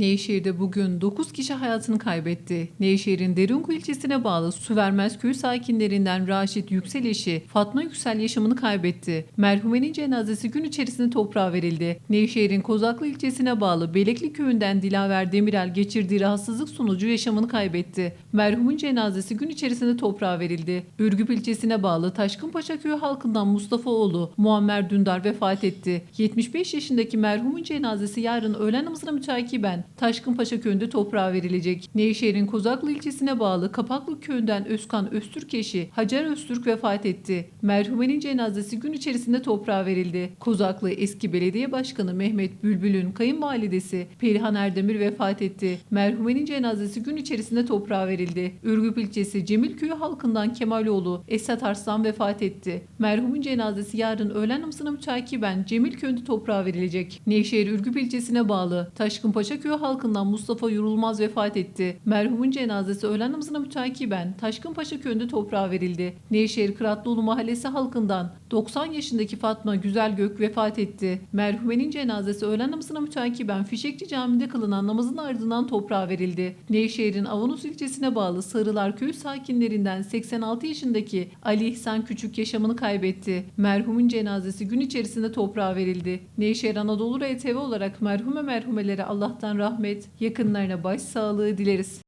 Nevşehir'de bugün 9 kişi hayatını kaybetti. Nevşehir'in Derinkuyu ilçesine bağlı Süvermez köy sakinlerinden Raşit Yüksel eşi Fatma Yüksel yaşamını kaybetti. Merhumenin cenazesi gün içerisinde toprağa verildi. Nevşehir'in Kozaklı ilçesine bağlı Belekli köyünden Dilaver Demirel geçirdiği rahatsızlık sonucu yaşamını kaybetti. Merhumun cenazesi gün içerisinde toprağa verildi. Ürgüp ilçesine bağlı Taşkınpaşa köyü halkından Mustafa oğlu Muammer Dündar vefat etti. 75 yaşındaki merhumun cenazesi yarın öğlen namazına müteakiben Taşkınpaşa köyünde toprağa verilecek. Nevşehir'in Kozaklı ilçesine bağlı Kapaklı köyünden Özkan Öztürk eşi Hacer Öztürk vefat etti. Merhumenin cenazesi gün içerisinde toprağa verildi. Kozaklı eski belediye başkanı Mehmet Bülbül'ün kayınvalidesi Perihan Erdemir vefat etti. Merhumenin cenazesi gün içerisinde toprağa verildi. Ürgüp ilçesi Cemil köyü halkından Kemaloğlu Esat Arslan vefat etti. Merhumun cenazesi yarın öğlen namazına müteakiben Cemil köyünde toprağa verilecek. Nevşehir Ürgüp ilçesine bağlı Taşkınpaşa köyü halkından Mustafa Yorulmaz vefat etti. Merhumun cenazesi öğlen namazına müteakiben Taşkınpaşa köyünde toprağa verildi. Nevşehir Kıratlıoğlu mahallesi halkından 90 yaşındaki Fatma Güzelgök vefat etti. Merhumenin cenazesi öğlen namazına müteakiben Fişekçi Camii'nde kılınan namazın ardından toprağa verildi. Nevşehir'in Avanos ilçesine bağlı Sarılar köyü sakinlerinden 86 yaşındaki Ali İhsan Küçük yaşamını kaybetti. Merhumun cenazesi gün içerisinde toprağa verildi. Nevşehir Anadolu RTV olarak merhume merhumelere Allah'tan rahmet, yakınlarına başsağlığı dileriz.